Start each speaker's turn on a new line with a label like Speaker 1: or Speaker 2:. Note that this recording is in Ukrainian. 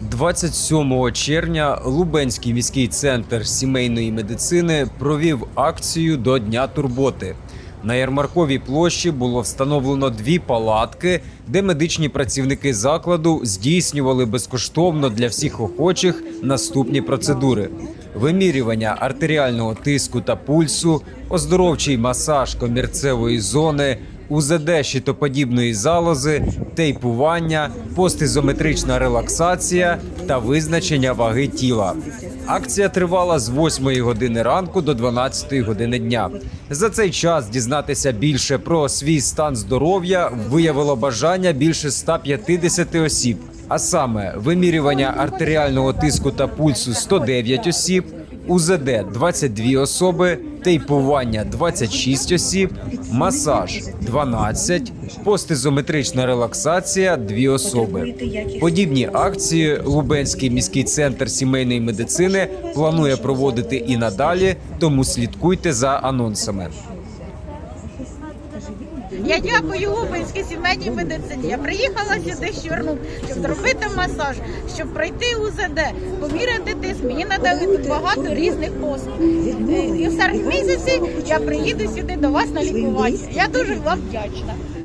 Speaker 1: 27 червня Лубенський міський центр сімейної медицини провів акцію до Дня турботи. На ярмарковій площі було встановлено дві палатки, де медичні працівники закладу здійснювали безкоштовно для всіх охочих наступні процедури: вимірювання артеріального тиску та пульсу, оздоровчий масаж комірцевої зони, УЗД щитоподібної залози, тейпування, постизометрична релаксація та визначення ваги тіла. Акція тривала з 8 години ранку до 12 години дня. За цей час дізнатися більше про свій стан здоров'я виявило бажання більше 150 осіб. А саме вимірювання артеріального тиску та пульсу 109 осіб, УЗД 22 особи, тейпування 26 осіб, масаж 12, постизометрична релаксація 2 особи. Подібні акції Лубенський міський центр сімейної медицини планує проводити і надалі, тому слідкуйте за анонсами.
Speaker 2: Я дякую Губинській сімейній медицині. Я приїхала сюди з Чорну, щоб зробити масаж, щоб пройти УЗД, поміряти тиск. Мені надали багато різних послуг. І в серпні місяці я приїду сюди до вас на лікування. Я дуже вам вдячна.